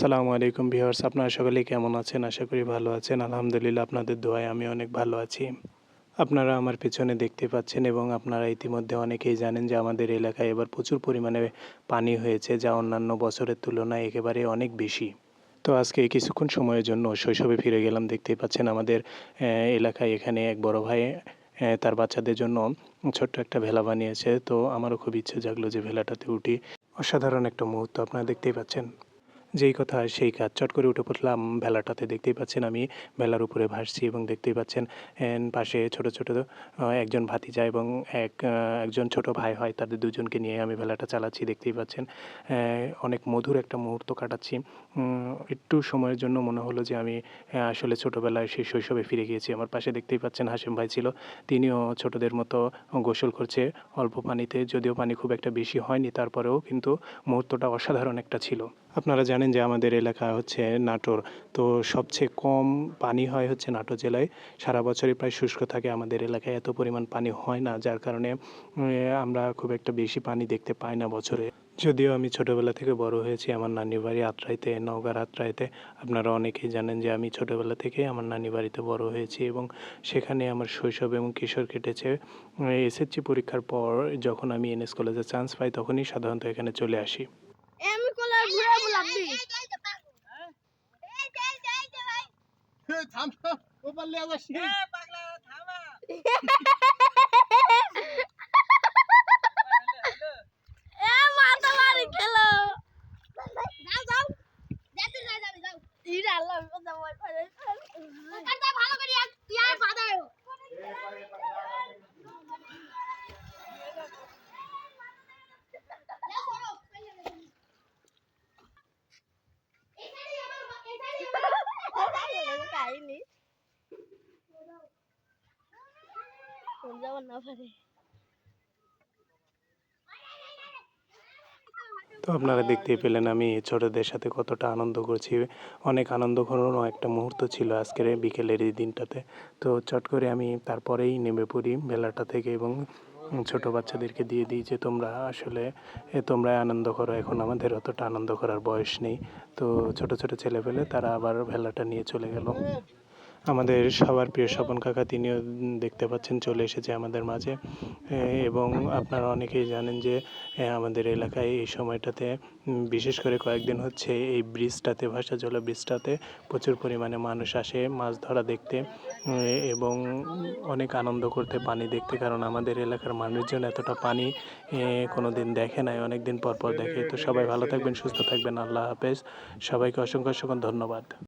আসসালামু আলাইকুম ভিউয়ার্স, আপনারা সকলেই কেমন আছেন? আশা করি ভালো আছেন। আলহামদুলিল্লাহ, আপনাদের দোয়ায় আমি অনেক ভালো আছি। আপনারা আমার পেছনে দেখতে পাচ্ছেন এবং আপনারা ইতিমধ্যে অনেকেই জানেন যে আমাদের এলাকায় এবার প্রচুর পরিমাণে পানি হয়েছে, যা অন্যান্য বছরের তুলনায় একেবারে অনেক বেশি। তো আজকে কিছুক্ষণ সময়ের জন্য শৈশবে ফিরে গেলাম দেখতেই পাচ্ছেন আমাদের এলাকায় এখানে এক বড় ভাই তার বাচ্চাদের জন্য ছোট্ট একটা ভেলা বানিয়েছে। তো আমারও খুব ইচ্ছে জাগলো যে ভেলাটাতে উঠি। অসাধারণ একটা মুহূর্ত, আপনারা দেখতেই পাচ্ছেন। যেই কথা, সেই কাজ। চট করে উঠে পড়লাম ভেলাটাতে। দেখতেই পাচ্ছেন আমি ভেলার উপরে ভাসছি এবং দেখতেই পাচ্ছেন পাশে ছোট ছোট একজন ভাতিজা এবং এক একজন ছোট ভাই হয়, তাদের দুজনকে নিয়ে আমি ভেলাটা চালাচ্ছি। দেখতেই পাচ্ছেন অনেক মধুর একটা মুহূর্ত কাটাচ্ছি। একটু সময়ের জন্য মনে হলো যে আমি আসলে ছোটোবেলায় সেই শৈশবে ফিরে গিয়েছি। আমার পাশে দেখতেই পাচ্ছেন হাসিম ভাই ছিল। তিনিও ছোটদের মতো গোসল করছে অল্প পানিতে, যদিও পানি খুব একটা বেশি হয়নি, তারপরেও কিন্তু মুহূর্তটা অসাধারণ একটা ছিল। আপনারা জানেন যে আমাদের এলাকা হচ্ছে নাটোর। তো সবচেয়ে কম পানি হয় হচ্ছে নাটোর জেলায়। সারা বছরই প্রায় শুষ্ক থাকে। আমাদের এলাকায় এত পরিমাণ পানি হয় না, যার কারণে আমরা খুব একটা বেশি পানি দেখতে পাই না বছরে। যদিও আমি ছোটোবেলা থেকে বড় হয়েছি, আমার নানি বাড়ি আত্রাইতে, নওগাঁর আত্রাইতে। আপনারা অনেকেই জানেন যে আমি ছোটোবেলা থেকেই আমার নানি বাড়িতে বড় হয়েছি এবং সেখানে আমার শৈশব এবং কিশোর কেটেছে। এসএসসি পরীক্ষার পর যখন আমি এনএস কলেজে চান্স পাই, তখনই সাধারণত এখানে চলে আসি। ঘুরে বলাম দি থাম ও পারলে আবার যাব না পারে। তো আপনারা দেখতেই পেলেন আমি ছোটদের সাথে কতটা আনন্দ করছি। অনেক আনন্দ ঘন একটা মুহূর্ত ছিল আজকের বিকেলের এই দিনটাতে। তো চট করে আমি তারপরেই নেমে পড়ি মেলাটা থেকে এবং ছোট বাচ্চাদেরকে দিয়ে দিই যে তোমরা আসলে তোমরা আনন্দ করো, এখন আমাদের অতটা আনন্দ করার বয়স নেই। তো ছোট ছোট ছেলে পেলে তারা আবার ভেলাটা নিয়ে চলে গেল। আমাদের সবার প্রিয় স্বপন কাকা, তিনিও দেখতে পাচ্ছেন, চলে এসেছে আমাদের মাঝে। এবং আপনারা অনেকেই জানেন যে আমাদের এলাকায় এই সময়টাতে বিশেষ করে কয়েকদিন হচ্ছে এই ব্রিজটাতে ভাষা জল ব্রিজটাতে প্রচুর পরিমাণে মানুষ আসে মাছ ধরা দেখতে এবং অনেক আনন্দ করতে পানি দেখতে, কারণ আমাদের এলাকার মানুষজন এতটা পানি কোনো দিন দেখে নাই অনেক দিন পর পর দেখে। তো সবাই ভালো থাকবেন, সুস্থ থাকবেন, আল্লাহ হাফেজ। সবাইকে অসংখ্য অসংখ্য ধন্যবাদ।